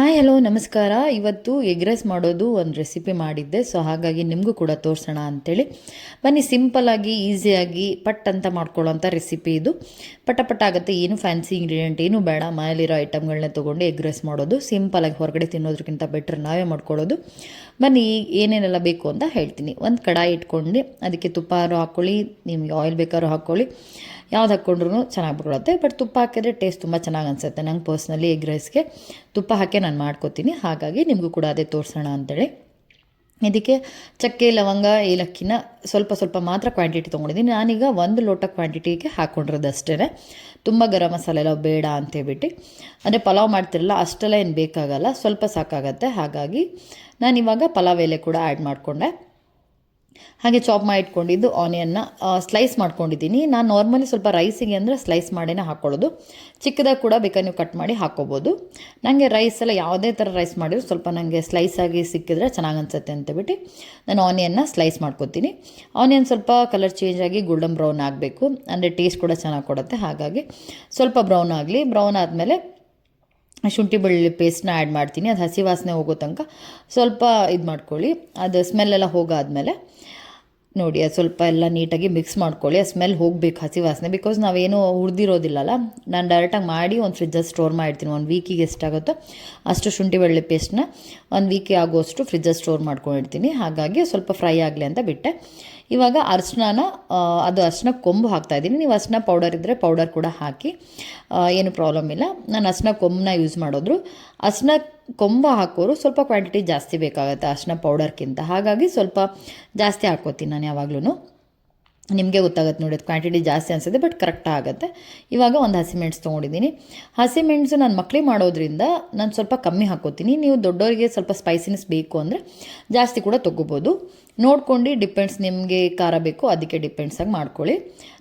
Hi, hello, ನಮಸ್ಕಾರ. ಇವತ್ತು egg rice ಮಾಡೋದು ಒಂದು ರೆಸಿಪಿ ಮಾಡಿದ್ದೆ ಸೊ ಹಾಗಾಗಿ ನಿಮಗೂ ಕೂಡ ತೋರಿಸೋಣ ಅಂಥೇಳಿ ಬನ್ನಿ ಸಿಂಪಲ್ಲಾಗಿ ಈಸಿಯಾಗಿ ಪಟ್ ಅಂತ ಮಾಡ್ಕೊಳ್ಳೋಂಥ ರೆಸಿಪಿ ಇದು. ಪಟ ಪಟ ಆಗುತ್ತೆ, ಏನು ಫ್ಯಾನ್ಸಿ ಇಂಗ್ರೀಡಿಯೆಂಟ್ ಏನು ಬೇಡ. ಮನೇಲಿರೋ ಐಟಮ್ಗಳನ್ನ ತೊಗೊಂಡು ಎಗ್ ರೈಸ್ ಮಾಡೋದು ಸಿಂಪಲಾಗಿ ಹೊರಗಡೆ ತಿನ್ನೋದಕ್ಕಿಂತ ಬೆಟ್ರ್ ನಾವೇ ಮಾಡ್ಕೊಳ್ಳೋದು. ಬನ್ನಿ, ಏನೇನೆಲ್ಲ ಬೇಕು ಅಂತ ಹೇಳ್ತೀನಿ. ಒಂದು ಕಡಾಯಿ ಇಟ್ಕೊಂಡು, ಅದಕ್ಕೆ ತುಪ್ಪಾರು ಹಾಕ್ಕೊಳ್ಳಿ, ನಿಮಗೆ ಆಯಿಲ್ ಬೇಕಾದ್ರೂ ಹಾಕ್ಕೊಳ್ಳಿ. ಯಾವ್ದು ಹಾಕ್ಕೊಂಡ್ರು ಚೆನ್ನಾಗಿ ಬಿಡುತ್ತೆ ಬಟ್ ತುಪ್ಪ ಹಾಕಿದ್ರೆ ಟೇಸ್ಟ್ ತುಂಬ ಚೆನ್ನಾಗಿ ಅನಿಸುತ್ತೆ. ನಂಗೆ ಪರ್ಸ್ನಲಿ ಎಗ್ ರೈಸ್ಗೆ ತುಪ್ಪ ಹಾಕಿ ನಾನು ಮಾಡ್ಕೋತೀನಿ. ಹಾಗಾಗಿ ನಿಮಗೂ ಕೂಡ ಅದೇ ತೋರಿಸೋಣ ಅಂತೇಳಿ. ಇದಕ್ಕೆ ಚಕ್ಕೆ, ಲವಂಗ, ಏಲಕ್ಕಿನ ಸ್ವಲ್ಪ ಸ್ವಲ್ಪ ಮಾತ್ರ ಕ್ವಾಂಟಿಟಿ ತೊಗೊಂಡಿದ್ದೀನಿ. ನಾನೀಗ ಒಂದು ಲೋಟ ಕ್ವಾಂಟಿಟಿಗೆ ಹಾಕ್ಕೊಂಡಿರೋದು ಅಷ್ಟೇ ತುಂಬ ಗರಂ ಮಸಾಲೆ ಎಲ್ಲ ಬೇಡ ಅಂತೇಳ್ಬಿಟ್ಟು ಅಂದರೆ ಪಲಾವ್ ಮಾಡ್ತಿರಲ್ಲ, ಅಷ್ಟೆಲ್ಲ ಏನು ಬೇಕಾಗಲ್ಲ. ಸ್ವಲ್ಪ ಸಾಕಾಗತ್ತೆ. ಹಾಗಾಗಿ ನಾನಿವಾಗ ಪಲಾವ್ ಎಲೆ ಕೂಡ ಆ್ಯಡ್ ಮಾಡಿಕೊಂಡೆ. ಹಾಗೆ ಚಾಪ್ ಮಾಡಿ ಇಟ್ಕೊಂಡಿದ್ದು ಆನಿಯನ್ನ ಸ್ಲೈಸ್ ಮಾಡ್ಕೊಂಡಿದ್ದೀನಿ. ನಾನು ನಾರ್ಮಲಿ ಸ್ವಲ್ಪ ರೈಸಿಗೆ ಅಂದರೆ ಸ್ಲೈಸ್ ಮಾಡಿನೇ ಹಾಕ್ಕೊಳ್ಳೋದು ಚಿಕ್ಕದಾಗ ಕೂಡ ಬೇಕಾದ್ರೆ ನೀವು ಕಟ್ ಮಾಡಿ ಹಾಕ್ಕೋಬೋದು ನನಗೆ ರೈಸ್ ಎಲ್ಲ ಯಾವುದೇ ಥರ ರೈಸ್ ಮಾಡಿದ್ರು ಸ್ವಲ್ಪ ನನಗೆ ಸ್ಲೈಸ್ ಆಗಿ ಸಿಕ್ಕಿದ್ರೆ ಚೆನ್ನಾಗಿ ಅನ್ಸುತ್ತೆ ಅಂತೇಳ್ಬಿಟ್ಟು ನಾನು ಆನಿಯನ್ನ ಸ್ಲೈಸ್ ಮಾಡ್ಕೊತೀನಿ. ಆನಿಯನ್ ಸ್ವಲ್ಪ ಕಲರ್ ಚೇಂಜ್ ಆಗಿ ಗೋಲ್ಡನ್ ಬ್ರೌನ್ ಆಗಬೇಕು. ಅಂದರೆ ಟೇಸ್ಟ್ ಕೂಡ ಚೆನ್ನಾಗಿ ಕೊಡುತ್ತೆ. ಹಾಗಾಗಿ ಸ್ವಲ್ಪ ಬ್ರೌನ್ ಆಗಲಿ ಬ್ರೌನ್ ಆದಮೇಲೆ ಶುಂಠಿ ಬೆಳ್ಳುಳ್ಳಿ ಪೇಸ್ಟ್ನ ಆ್ಯಡ್ ಮಾಡ್ತೀನಿ. ಅದು ಹಸಿ ವಾಸನೆ ಹೋಗೋ ತನಕ ಸ್ವಲ್ಪ ಇದು ಮಾಡ್ಕೊಳ್ಳಿ. ಅದು ಸ್ಮೆಲ್ಲೆಲ್ಲ ಹೋಗಾದ್ಮೇಲೆ ನೋಡಿ, ಅದು ಸ್ವಲ್ಪ ಎಲ್ಲ ನೀಟಾಗಿ ಮಿಕ್ಸ್ ಮಾಡ್ಕೊಳ್ಳಿ. ಆ ಸ್ಮೆಲ್ ಹೋಗಬೇಕು ಹಸಿ ವಾಸನೆ. ಬಿಕಾಸ್ ನಾವೇನು ಹುರಿದಿರೋದಿಲ್ಲಲ್ಲ. ನಾನು ಡೈರೆಕ್ಟಾಗಿ ಮಾಡಿ ಒಂದು ಫ್ರಿಜ್ಜಲ್ಲಿ ಸ್ಟೋರ್ ಮಾಡಿರ್ತೀನಿ. ಒಂದು ವೀಕಿಗೆ ಎಷ್ಟಾಗುತ್ತೋ ಅಷ್ಟು ಶುಂಠಿ ಬೆಳ್ಳುಳ್ಳಿ ಪೇಸ್ಟ್ನ ಒಂದು ವೀಕಿಗೆ ಆಗುವಷ್ಟು ಫ್ರಿಜ್ಜಲ್ಲಿ ಸ್ಟೋರ್ ಮಾಡ್ಕೊಂಡಿರ್ತೀನಿ. ಹಾಗಾಗಿ ಸ್ವಲ್ಪ ಫ್ರೈ ಆಗಲಿ ಅಂತ ಬಿಟ್ಟೆ. ಇವಾಗ ಅರ್ಶಿನ ಅದು ಅರ್ಶಿನ ಕೊಂಬು ಹಾಕ್ತಾಯಿದ್ದೀನಿ ನೀವು ಅರ್ಶಿನ ಪೌಡರ್ ಇದ್ದರೆ ಪೌಡರ್ ಕೂಡ ಹಾಕಿ ಏನು ಪ್ರಾಬ್ಲಮ್ ಇಲ್ಲ. ನಾನು ಅರ್ಶಿನ ಕೊಂಬನ್ನ ಯೂಸ್ ಮಾಡೋದ್ರು. ಅರ್ಶಿನ ಕೊಂಬ ಹಾಕೋರು ಸ್ವಲ್ಪ ಕ್ವಾಂಟಿಟಿ ಜಾಸ್ತಿ ಬೇಕಾಗುತ್ತೆ ಅರ್ಶಿನ ಪೌಡರ್ಗಿಂತ ಹಾಗಾಗಿ ಸ್ವಲ್ಪ ಜಾಸ್ತಿ ಹಾಕ್ಕೋತೀನಿ ನಾನು ಯಾವಾಗ್ಲೂ ನಿಮಗೆ ಗೊತ್ತಾಗುತ್ತೆ ನೋಡಿ ಕ್ವಾಂಟಿಟಿ ಜಾಸ್ತಿ ಅನಿಸುತ್ತೆ ಬಟ್ ಕರೆಕ್ಟ್ ಆಗುತ್ತೆ. ಇವಾಗ ಒಂದು ಹಸಿಮೆಣ್ಸು ತೊಗೊಂಡಿದ್ದೀನಿ. ಹಸಿಮೆಣಸು ನಾನು ಮಕ್ಳಿಗೆ ಮಾಡೋದ್ರಿಂದ ನಾನು ಸ್ವಲ್ಪ ಕಮ್ಮಿ ಹಾಕೋತೀನಿ ನೀವು ದೊಡ್ಡವರಿಗೆ ಸ್ವಲ್ಪ ಸ್ಪೈಸಿನೆಸ್ ಬೇಕು ಅಂದರೆ ಜಾಸ್ತಿ ಕೂಡ ತೊಗೋಬೋದು. ನೋಡ್ಕೊಂಡು ಡಿಪೆಂಡ್ಸ್ ನಿಮಗೆ ಖಾರ ಬೇಕು ಅದಕ್ಕೆ ಡಿಪೆಂಡ್ಸಾಗಿ ಮಾಡ್ಕೊಳ್ಳಿ.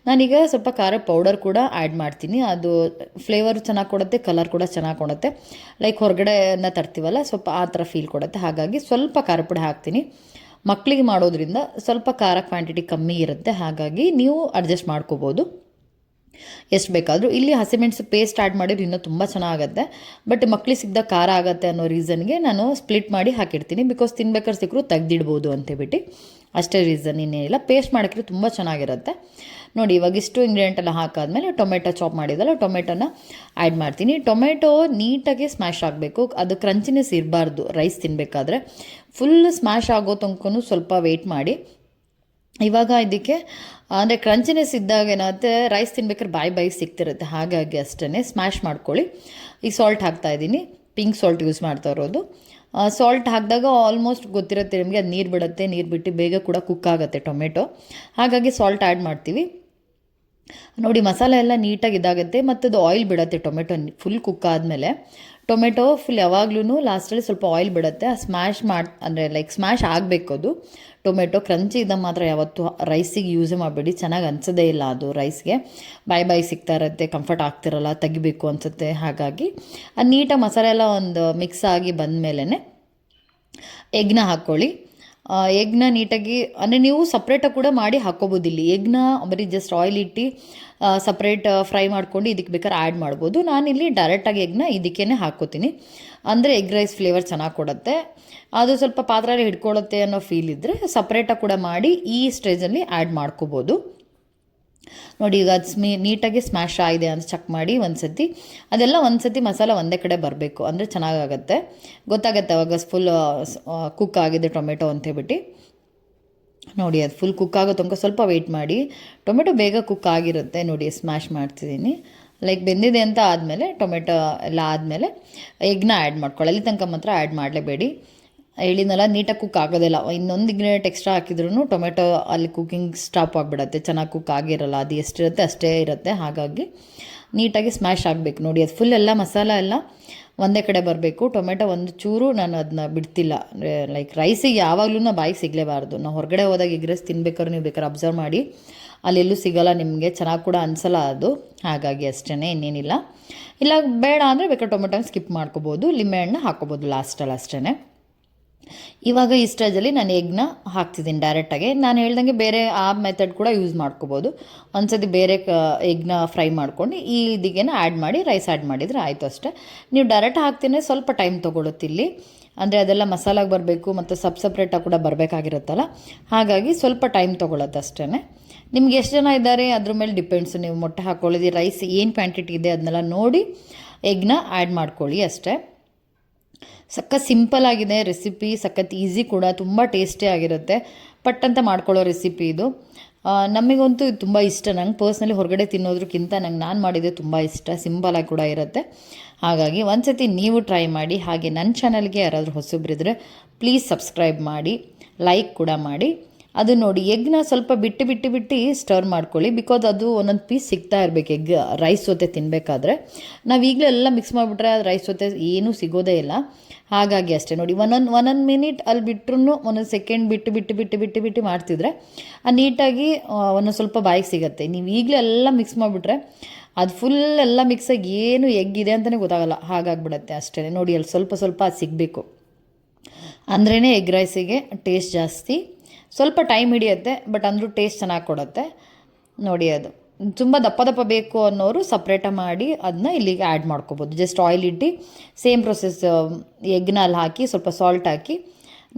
ನಾನೀಗ ಸ್ವಲ್ಪ ಖಾರ ಪೌಡರ್ ಕೂಡ ಆ್ಯಡ್ ಮಾಡ್ತೀನಿ. ಅದು ಫ್ಲೇವರ್ ಚೆನ್ನಾಗಿ ಕೊಡುತ್ತೆ ಕಲರ್ ಕೂಡ ಚೆನ್ನಾಗಿ ಕೊಡುತ್ತೆ. ಲೈಕ್ ಹೊರಗಡೆನ ತರ್ತೀವಲ್ಲ, ಸ್ವಲ್ಪ ಆ ಥರ ಫೀಲ್ ಕೊಡುತ್ತೆ. ಹಾಗಾಗಿ ಸ್ವಲ್ಪ ಖಾರ ಪುಡಿ ಹಾಕ್ತೀನಿ. ಮಕ್ಕಳಿಗೆ ಮಾಡೋದ್ರಿಂದ ಸ್ವಲ್ಪ ಖಾರ ಕ್ವಾಂಟಿಟಿ ಕಮ್ಮಿ ಇರುತ್ತೆ. ಹಾಗಾಗಿ ನೀವು ಅಡ್ಜಸ್ಟ್ ಮಾಡ್ಕೋಬೋದು. ಎಷ್ಟು ಬೇಕಾದರೂ. ಇಲ್ಲಿ ಹಸಿಮೆಣಸು ಪೇಸ್ಟ್ ಆ್ಯಡ್ ಮಾಡಿದ್ರೆ ಇನ್ನೂ ತುಂಬ ಚೆನ್ನಾಗುತ್ತೆ. ಬಟ್ ಮಕ್ಳಿಗೆ ಸಿಗ್ದ ಖಾರ ಆಗುತ್ತೆ ಅನ್ನೋ ರೀಸನ್ಗೆ ನಾನು ಸ್ಪ್ಲಿಟ್ ಮಾಡಿ ಹಾಕಿರ್ತೀನಿ. ಬಿಕಾಸ್ ತಿನ್ಬೇಕಾದ್ರೆ ಸಿಕ್ಕರು ತೆಗ್ದಿಡ್ಬೋದು ಅಂತೇಳ್ಬಿಟ್ಟು ಅಷ್ಟೇ ರೀಸನ್ ಇನ್ನೇನಿಲ್ಲ ಪೇಸ್ಟ್ ಮಾಡಿದ್ರೆ ತುಂಬ ಚೆನ್ನಾಗಿರುತ್ತೆ. ನೋಡಿ, ಇವಾಗ ಇಷ್ಟು ಇಂಗ್ರೀಡಿಯೆಂಟ್ ಎಲ್ಲ ಹಾಕಾದ್ಮೇಲೆ ಟೊಮೆಟೊ ಚಾಪ್ ಮಾಡಿದಲ್ಲ, ಟೊಮೆಟೊನ ಆ್ಯಡ್ ಮಾಡ್ತೀನಿ. ಟೊಮೆಟೊ ನೀಟಾಗಿ ಸ್ಮ್ಯಾಶ್ ಆಗಬೇಕು. ಅದು ಕ್ರಂಚಿನೆಸ್ ಇರಬಾರ್ದು. ರೈಸ್ ತಿನ್ನಬೇಕಾದ್ರೆ ಫುಲ್ ಸ್ಮ್ಯಾಶ್ ಆಗೋ ತನಕ ಸ್ವಲ್ಪ ವೆಯ್ಟ್ ಮಾಡಿ. ಇವಾಗ ಇದಕ್ಕೆ, ಅಂದರೆ ಕ್ರಂಚಿನೆಸ್ ಇದ್ದಾಗ ಏನಾಗುತ್ತೆ ರೈಸ್ ತಿನ್ಬೇಕಾದ್ರೆ ಬಾಯಿ ಬಾಯಿ ಸಿಗ್ತಿರುತ್ತೆ, ಹಾಗಾಗಿ ಅಷ್ಟೇ ಸ್ಮ್ಯಾಶ್ ಮಾಡ್ಕೊಳ್ಳಿ. ಈ ಸಾಲ್ಟ್ ಹಾಕ್ತಾ ಇದ್ದೀನಿ ಪಿಂಕ್ ಸಾಲ್ಟ್ ಯೂಸ್ ಮಾಡ್ತಾ ಇರೋದು. ಸಾಲ್ಟ್ ಹಾಕಿದಾಗ ಆಲ್ಮೋಸ್ಟ್ ಗೊತ್ತಿರುತ್ತೆ ನಿಮಗೆ, ಅದು ನೀರು ಬಿಡುತ್ತೆ, ನೀರು ಬಿಟ್ಟು ಬೇಗ ಕೂಡ ಕುಕ್ ಆಗುತ್ತೆ ಟೊಮೆಟೊ. ಹಾಗಾಗಿ ಸಾಲ್ಟ್ ಆ್ಯಡ್ ಮಾಡ್ತೀವಿ. ನೋಡಿ, ಮಸಾಲೆ ಎಲ್ಲ ನೀಟಾಗಿ ಇದಾಗುತ್ತೆ ಮತ್ತು ಅದು ಆಯಿಲ್ ಬಿಡುತ್ತೆ ಟೊಮೆಟೊ ಫುಲ್ ಕುಕ್ ಆದಮೇಲೆ. ಟೊಮೆಟೊ ಫುಲ್ ಯಾವಾಗ್ಲೂ ಲಾಸ್ಟಲ್ಲಿ ಸ್ವಲ್ಪ ಆಯಿಲ್ ಬಿಡುತ್ತೆ. ಆ ಸ್ಮ್ಯಾಶ್ ಮಾಡಿ, ಅಂದರೆ ಲೈಕ್ ಸ್ಮ್ಯಾಶ್ ಆಗಬೇಕು ಅದು. ಟೊಮೆಟೊ ಕ್ರಂಚಿ ಇದ್ದಾಗ ಮಾತ್ರ ಯಾವತ್ತು ರೈಸಿಗೆ ಯೂಸೇ ಮಾಡಬೇಡಿ. ಚೆನ್ನಾಗಿ ಅನ್ಸೋದೇ ಇಲ್ಲ ಅದು ರೈಸ್ಗೆ ಬಾಯ್ ಬಾಯಿ ಸಿಗ್ತಾ ಇರುತ್ತೆ ಕಂಫರ್ಟ್ ಆಗ್ತಿರಲ್ಲ, ತೆಗಿಬೇಕು ಅನಿಸುತ್ತೆ ಹಾಗಾಗಿ. ಅದು ನೀಟಾಗಿ ಮಸಾಲೆ ಎಲ್ಲ ಒಂದು ಮಿಕ್ಸ್ ಆಗಿ ಬಂದಮೇಲೆ ಎಗ್ನ ಹಾಕ್ಕೊಳ್ಳಿ ಎಗ್ನ ನೀಟಾಗಿ, ಅಂದರೆ ನೀವು ಸಪ್ರೇಟಾಗಿ ಕೂಡ ಮಾಡಿ ಹಾಕ್ಕೋಬೋದು ಇಲ್ಲಿ ಎಗ್ನ ಬರೀ ಜಸ್ಟ್ ಆಯಿಲ್ ಇಟ್ಟು ಸಪ್ರೇಟ್ ಫ್ರೈ ಮಾಡ್ಕೊಂಡು ಇದಕ್ಕೆ ಬೇಕಾದ್ರೆ ಆ್ಯಡ್ ಮಾಡ್ಬೋದು. ನಾನಿಲ್ಲಿ ಡೈರೆಕ್ಟಾಗಿ ಎಗ್ನ ಇದಕ್ಕೇ ಹಾಕ್ಕೋತೀನಿ ಅಂದರೆ ಎಗ್ ರೈಸ್ ಫ್ಲೇವರ್ ಚೆನ್ನಾಗಿ ಕೊಡುತ್ತೆ. ಅದು ಸ್ವಲ್ಪ ಪಾತ್ರೆಯಲ್ಲಿ ಹಿಡ್ಕೊಳ್ಳುತ್ತೆ ಅನ್ನೋ ಫೀಲ್ ಇದ್ದರೆ ಸಪ್ರೇಟಾಗಿ ಕೂಡ ಮಾಡಿ ಈ ಸ್ಟೇಜಲ್ಲಿ ಆ್ಯಡ್ ಮಾಡ್ಕೋಬೋದು. ನೋಡಿ, ಈಗ ಅದು ಸ್ಮೀ, ನೀಟಾಗಿ ಸ್ಮ್ಯಾಶ್ ಆಗಿದೆ ಅಂತ ಚೆಕ್ ಮಾಡಿ ಒಂದು ಸತಿ ಅದೆಲ್ಲ ಒಂದು ಸತಿ ಮಸಾಲ ಒಂದೇ ಕಡೆ ಬರಬೇಕು. ಅಂದರೆ ಚೆನ್ನಾಗಾಗತ್ತೆ. ಗೊತ್ತಾಗತ್ತೆ ಅವಾಗ ಫುಲ್ ಕುಕ್ ಆಗಿದೆ ಟೊಮೆಟೊ ಅಂತೇಳ್ಬಿಟ್ಟು ನೋಡಿ, ಅದು ಫುಲ್ ಕುಕ್ ಆಗೋ ತನಕ ಸ್ವಲ್ಪ ವೆಯ್ಟ್ ಮಾಡಿ. ಟೊಮೆಟೊ ಬೇಗ ಕುಕ್ ಆಗಿರುತ್ತೆ ನೋಡಿ ಸ್ಮ್ಯಾಶ್ ಮಾಡ್ತಿದ್ದೀನಿ. ಲೈಕ್ ಬೆಂದಿದೆ ಅಂತ ಆದಮೇಲೆ, ಟೊಮೆಟೊ ಎಲ್ಲ ಆದಮೇಲೆ, ಎಗ್ನ ಆ್ಯಡ್ ಮಾಡ್ಕೊಳ್ಳಿ. ಅಲ್ಲಿ ತನಕ ಮಾತ್ರ ಆ್ಯಡ್ ಮಾಡಲೇಬೇಡಿ. ಹೇಳಿದ್ನಲ್ಲ ನೀಟಾಗಿ ಕುಕ್ ಆಗೋದಿಲ್ಲ. ಇನ್ನೊಂದು ಇಂಗ್ರೀಡಿಯೆಂಟ್ ಎಕ್ಸ್ಟ್ರಾ ಹಾಕಿದ್ರೂ ಟೊಮೆಟೊ ಅಲ್ಲಿ ಕುಕ್ಕಿಂಗ್ ಸ್ಟಾಪ್ ಆಗಿಬಿಡತ್ತೆ. ಚೆನ್ನಾಗಿ ಕುಕ್ ಆಗಿರಲ್ಲ, ಅದು ಎಷ್ಟಿರುತ್ತೆ ಅಷ್ಟೇ ಇರುತ್ತೆ. ಹಾಗಾಗಿ ನೀಟಾಗಿ ಸ್ಮ್ಯಾಶ್ ಆಗಬೇಕು. ನೋಡಿ, ಅದು ಫುಲ್ ಎಲ್ಲ ಮಸಾಲ ಎಲ್ಲ ಒಂದೇ ಕಡೆ ಬರಬೇಕು. ಟೊಮೆಟೊ ಒಂದು ಚೂರು ನಾನು ಅದನ್ನ ಬಿಡ್ತಿಲ್ಲ. ಲೈಕ್ ರೈಸಿಗೆ ಯಾವಾಗಲೂ ಬಾಯಿಗೆ ಸಿಗಲೇಬಾರ್ದು. ನಾವು ಹೊರಗಡೆ ಹೋದಾಗ ಎಗ್ ರೈಸ್ ತಿನ್ಬೇಕಾದ್ರೆ ನೀವು ಬೇಕಾದ್ರೆ ಅಬ್ಸರ್ವ್ ಮಾಡಿ. ಅಲ್ಲೆಲ್ಲೂ ಸಿಗಲ್ಲ ನಿಮಗೆ. ಚೆನ್ನಾಗಿ ಕೂಡ ಅನಿಸಲ್ಲ ಅದು. ಹಾಗಾಗಿ ಅಷ್ಟೇ ಇನ್ನೇನಿಲ್ಲ. ಇಲ್ಲ, ಬೇಡ ಅಂದರೆ ಬೇಕಾದ್ರೆ ಟೊಮೆಟೊ ಸ್ಕಿಪ್ ಮಾಡ್ಕೋಬೋದು. ಲಿಂಬೆ ಹಣ್ಣು ಹಾಕ್ಕೋಬೋದು ಲಾಸ್ಟಲ್ಲಿ ಅಷ್ಟೇ ಇವಾಗ ಈ ಸ್ಟೇಜಲ್ಲಿ ನಾನು ಎಗ್ನ ಹಾಕ್ತಿದ್ದೀನಿ ಡೈರೆಕ್ಟಾಗಿ ನಾನು ಹೇಳ್ದಂಗೆ ಬೇರೆ ಆ ಮೆಥಡ್ ಕೂಡ ಯೂಸ್ ಮಾಡ್ಕೋಬೋದು. ಒಂದ್ಸತಿ ಬೇರೆ ಕ ಎಗ್ನ ಫ್ರೈ ಮಾಡ್ಕೊಂಡು ಈ ಇದಿಗೆನ ಆ್ಯಡ್ ಮಾಡಿ ರೈಸ್ ಆ್ಯಡ್ ಮಾಡಿದರೆ ಆಯಿತು ಅಷ್ಟೇ. ನೀವು ಡೈರೆಕ್ಟ್ ಹಾಕ್ತೀನಿ ಸ್ವಲ್ಪ ಟೈಮ್ ತೊಗೊಳುತ್ತೆ ಇಲ್ಲಿ. ಅಂದರೆ ಅದೆಲ್ಲ ಮಸಾಲಾಗೆ ಬರಬೇಕು ಮತ್ತು ಸಬ್ ಸಪ್ರೇಟಾಗಿ ಕೂಡ ಬರಬೇಕಾಗಿರುತ್ತಲ್ಲ. ಹಾಗಾಗಿ ಸ್ವಲ್ಪ ಟೈಮ್ ತೊಗೊಳತ್ತೆ ಅಷ್ಟೇ ನಿಮ್ಗೆ ಎಷ್ಟು ಜನ ಇದ್ದಾರೆ? ಅದ್ರ ಮೇಲೆ ಡಿಪೆಂಡ್ಸು ನೀವು ಮೊಟ್ಟೆ ಹಾಕ್ಕೊಳ್ಳಿ ರೈಸ್ ಏನು ಕ್ವಾಂಟಿಟಿ ಇದೆ ಅದನ್ನೆಲ್ಲ ನೋಡಿ ಎಗ್ನ ಆ್ಯಡ್ ಮಾಡ್ಕೊಳ್ಳಿ ಅಷ್ಟೇ. ಸಖತ್ ಸಿಂಪಲ್ ಆಗಿದೆ ರೆಸಿಪಿ, ಸಖತ್ ಈಸಿ ಕೂಡ, ತುಂಬ ಟೇಸ್ಟಿ ಆಗಿರುತ್ತೆ. ಪಟ್ ಅಂತ ಮಾಡ್ಕೊಳ್ಳೋ ರೆಸಿಪಿ ಇದು. ನಮಗಂತೂ ಇದು ತುಂಬ ಇಷ್ಟ. ನಂಗೆ ಪರ್ಸ್ನಲಿ ಹೊರಗಡೆ ತಿನ್ನೋದ್ರಕ್ಕಿಂತ ನಂಗೆ ನಾನು ಮಾಡಿದೆ ತುಂಬ ಇಷ್ಟ. ಸಿಂಪಲಾಗಿ ಕೂಡ ಇರುತ್ತೆ. ಹಾಗಾಗಿ ಒಂದ್ಸತಿ ನೀವು ಟ್ರೈ ಮಾಡಿ. ಹಾಗೆ ನನ್ನ ಚಾನಲ್ಗೆ ಯಾರಾದರೂ ಹೊಸಬ್ರಿದ್ರೆ ಪ್ಲೀಸ್ ಸಬ್ಸ್ಕ್ರೈಬ್ ಮಾಡಿ, ಲೈಕ್ ಕೂಡ ಮಾಡಿ. ಅದು ನೋಡಿ, ಎಗ್ನ ಸ್ವಲ್ಪ ಬಿಟ್ಟು ಬಿಟ್ಟು ಬಿಟ್ಟು ಸ್ಟರ್ ಮಾಡ್ಕೊಳ್ಳಿ. ಬಿಕಾಸ್ ಅದು ಒಂದೊಂದು ಪೀಸ್ ಸಿಗ್ತಾ ಇರಬೇಕು ಎಗ್. ರೈಸ್ ಜೊತೆ ತಿನ್ನಬೇಕಾದ್ರೆ ನಾವು ಈಗಲೇ ಎಲ್ಲ ಮಿಕ್ಸ್ ಮಾಡಿಬಿಟ್ರೆ ಅದು ರೈಸ್ ಜೊತೆ ಏನೂ ಸಿಗೋದೇ ಇಲ್ಲ. ಹಾಗಾಗಿ ಅಷ್ಟೇ ನೋಡಿ, ಒಂದೊಂದು ಒಂದೊಂದು ಮಿನಿಟ್ ಅಲ್ಲಿ ಬಿಟ್ರೂ ಒಂದೊಂದು ಸೆಕೆಂಡ್ ಬಿಟ್ಟು ಬಿಟ್ಟು ಬಿಟ್ಟು ಬಿಟ್ಟು ಬಿಟ್ಟು ಮಾಡ್ತಿದ್ರೆ ಆ ನೀಟಾಗಿ ಒಂದೊಂದು ಸ್ವಲ್ಪ ಬಾಯಿಗೆ ಸಿಗುತ್ತೆ. ನೀವು ಈಗಲೇ ಎಲ್ಲ ಮಿಕ್ಸ್ ಮಾಡಿಬಿಟ್ರೆ ಅದು ಫುಲ್ ಎಲ್ಲ ಮಿಕ್ಸಾಗಿ ಏನು ಎಗ್ ಇದೆ ಅಂತಲೇ ಗೊತ್ತಾಗಲ್ಲ. ಹಾಗಾಗ್ಬಿಡತ್ತೆ ಅಷ್ಟೇ. ನೋಡಿ ಅಲ್ಲಿ ಸ್ವಲ್ಪ ಸ್ವಲ್ಪ ಅದು ಸಿಗಬೇಕು. ಅಂದ್ರೇ ಎಗ್ ರೈಸಿಗೆ ಟೇಸ್ಟ್ ಜಾಸ್ತಿ. ಸ್ವಲ್ಪ ಟೈಮ್ ಹಿಡಿಯುತ್ತೆ, ಬಟ್ ಅಂದರೂ ಟೇಸ್ಟ್ ಚೆನ್ನಾಗಿ ಕೊಡುತ್ತೆ. ನೋಡಿ ಅದು. ತುಂಬ ದಪ್ಪ ದಪ್ಪ ಬೇಕು ಅನ್ನೋರು ಸಪ್ರೇಟಾಗಿ ಮಾಡಿ ಅದನ್ನ ಇಲ್ಲಿಗೆ ಆ್ಯಡ್ ಮಾಡ್ಕೋಬೋದು. ಜಸ್ಟ್ ಆಯಿಲ್ ಇಟ್ಟು ಸೇಮ್ ಪ್ರೊಸೆಸ್ ಎಗ್ನ ಅಲ್ಲಿ ಹಾಕಿ ಸ್ವಲ್ಪ ಸಾಲ್ಟ್ ಹಾಕಿ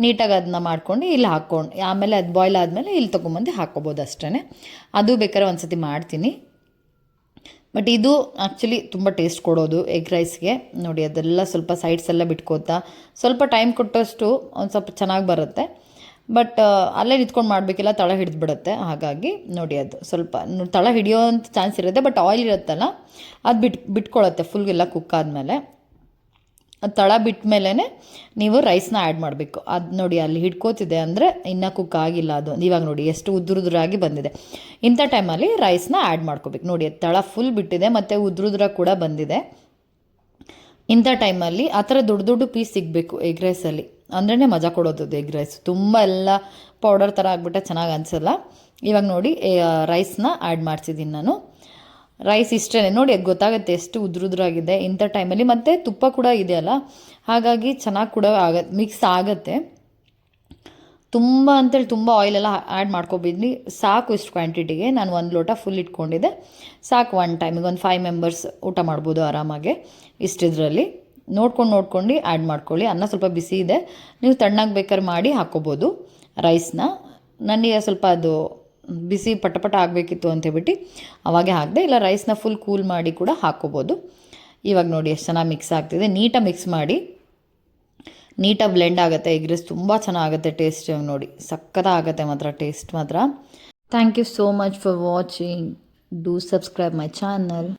ನೀಟಾಗಿ ಅದನ್ನ ಮಾಡ್ಕೊಂಡು ಇಲ್ಲಿ ಹಾಕ್ಕೊಂಡು, ಆಮೇಲೆ ಅದು ಬಾಯ್ಲ್ ಆದಮೇಲೆ ಇಲ್ಲಿ ತೊಗೊಂಬಂದು ಹಾಕ್ಕೋಬೋದು ಅಷ್ಟೇ ಅದು ಬೇಕಾದ್ರೆ ಒಂದು ಸತಿ ಮಾಡ್ತೀನಿ. ಬಟ್ ಇದು ಆ್ಯಕ್ಚುಲಿ ತುಂಬ ಟೇಸ್ಟ್ ಕೊಡೋದು ಎಗ್ ರೈಸ್ಗೆ ನೋಡಿ ಅದೆಲ್ಲ ಸ್ವಲ್ಪ ಸೈಡ್ಸ್ ಎಲ್ಲ ಬಿಟ್ಕೋತಾ, ಸ್ವಲ್ಪ ಟೈಮ್ ಕೊಟ್ಟಷ್ಟು ಒಂದು ಸ್ವಲ್ಪ ಚೆನ್ನಾಗಿ ಬರುತ್ತೆ. ಬಟ್ ಅಲ್ಲೇ ನಿಂತ್ಕೊಂಡು ಮಾಡಬೇಕಿಲ್ಲ ತಳ ಹಿಡಿದ್ಬಿಡುತ್ತೆ. ಹಾಗಾಗಿ ನೋಡಿ ಅದು ಸ್ವಲ್ಪ ತಳ ಹಿಡಿಯೋಂಥ ಚಾನ್ಸ್ ಇರುತ್ತೆ, ಬಟ್ ಆಯಿಲ್ ಇರುತ್ತಲ್ಲ, ಅದು ಬಿಟ್ಟು ಬಿಟ್ಕೊಳ್ಳುತ್ತೆ ಫುಲ್ ಎಲ್ಲ ಕುಕ್ ಆದಮೇಲೆ. ತಳ ಬಿಟ್ಟ ಮೇಲೇ ನೀವು ರೈಸ್ನ ಆ್ಯಡ್ ಮಾಡಬೇಕು. ಅದು ನೋಡಿ ಅಲ್ಲಿ ಹಿಡ್ಕೋತಿದೆ ಅಂದರೆ ಇನ್ನೂ ಕುಕ್ ಆಗಿಲ್ಲ ಅದು. ಇವಾಗ ನೋಡಿ ಎಷ್ಟು ಉದ್ರುದ್ರಾಗಿ ಬಂದಿದೆ. ಇಂಥ ಟೈಮಲ್ಲಿ ರೈಸ್ನ ಆ್ಯಡ್ ಮಾಡ್ಕೋಬೇಕು. ನೋಡಿ ತಳ ಫುಲ್ ಬಿಟ್ಟಿದೆ ಮತ್ತು ಉದುರುದ್ರ ಕೂಡ ಬಂದಿದೆ. ಇಂಥ ಟೈಮಲ್ಲಿ ಆ ಥರ ದೊಡ್ಡ ದೊಡ್ಡ ಪೀಸ್ ಸಿಗಬೇಕು ಎಗ್ ರೈಸಲ್ಲಿ ಅಂದ್ರೇ ಮಜಾ ಕೊಡೋದು ಎಗ್ ರೈಸ್. ತುಂಬ ಎಲ್ಲ ಪೌಡರ್ ಥರ ಆಗಿಬಿಟ್ಟೆ, ಚೆನ್ನಾಗಿ ಅನಿಸಲ್ಲ. ಇವಾಗ ನೋಡಿ ರೈಸ್ನ ಆ್ಯಡ್ ಮಾಡ್ತಿದ್ದೀನಿ ನಾನು. ರೈಸ್ ಇಷ್ಟೇ ನೋಡಿ ಅದು ಗೊತ್ತಾಗುತ್ತೆ ಎಷ್ಟು ಉದ್ರುದ್ರಾಗಿದೆ. ಇಂಥ ಟೈಮಲ್ಲಿ ಮತ್ತು ತುಪ್ಪ ಕೂಡ ಇದೆಯಲ್ಲ ಹಾಗಾಗಿ ಚೆನ್ನಾಗಿ ಕೂಡ ಆಗ ಮಿಕ್ಸ್ ಆಗುತ್ತೆ. ತುಂಬ ಅಂತೇಳಿ ತುಂಬ ಆಯಿಲೆಲ್ಲ ಆ್ಯಡ್ ಮಾಡ್ಕೊಬಿದ್ನಿ. ಸಾಕು ಇಷ್ಟು ಕ್ವಾಂಟಿಟಿಗೆ ನಾನು ಒಂದು ಲೋಟ ಫುಲ್ ಇಟ್ಕೊಂಡಿದ್ದೆ. ಸಾಕು ಒನ್ ಟೈಮಿಗೆ ಒಂದು ಫೈವ್ ಮೆಂಬರ್ಸ್ ಊಟ ಮಾಡ್ಬೋದು ಆರಾಮಾಗೆ ಇಷ್ಟಿದ್ರಲ್ಲಿ ನೋಡ್ಕೊಂಡು ನೋಡ್ಕೊಂಡು ಆ್ಯಡ್ ಮಾಡ್ಕೊಳ್ಳಿ. ಅನ್ನ ಸ್ವಲ್ಪ ಬಿಸಿ ಇದೆ. ನೀವು ತಣ್ಣಗೆ ಬೇಕಾದ್ರೆ ಮಾಡಿ ಹಾಕ್ಕೋಬೋದು ರೈಸ್ನ ನನಗೆ ಸ್ವಲ್ಪ ಅದು ಬಿಸಿ ಪಟಪಟ ಆಗಬೇಕಿತ್ತು ಅಂತ ಹೇಳ್ಬಿಟ್ಟು ಅವಾಗೆ ಹಾಕಿದೆ, ಇಲ್ಲ ರೈಸ್ನ ಫುಲ್ ಕೂಲ್ ಮಾಡಿ ಕೂಡ ಹಾಕ್ಕೋಬೋದು ಇವಾಗ ನೋಡಿ ಎಷ್ಟು ಚೆನ್ನಾಗಿ ಮಿಕ್ಸ್ ಆಗ್ತಿದೆ. ನೀಟಾಗಿ ಮಿಕ್ಸ್ ಮಾಡಿ. ನೀಟಾಗಿ ಬ್ಲೆಂಡ್ ಆಗುತ್ತೆ. ಎಗ್ ರೈಸ್ ತುಂಬ ಚೆನ್ನಾಗುತ್ತೆ ಟೇಸ್ಟ್ ನೋಡಿ. ಸಕ್ಕತ್ತಾಗುತ್ತೆ ಮಾತ್ರ ಟೇಸ್ಟ್ ಮಾತ್ರ. Thank you so much for watching do subscribe my channel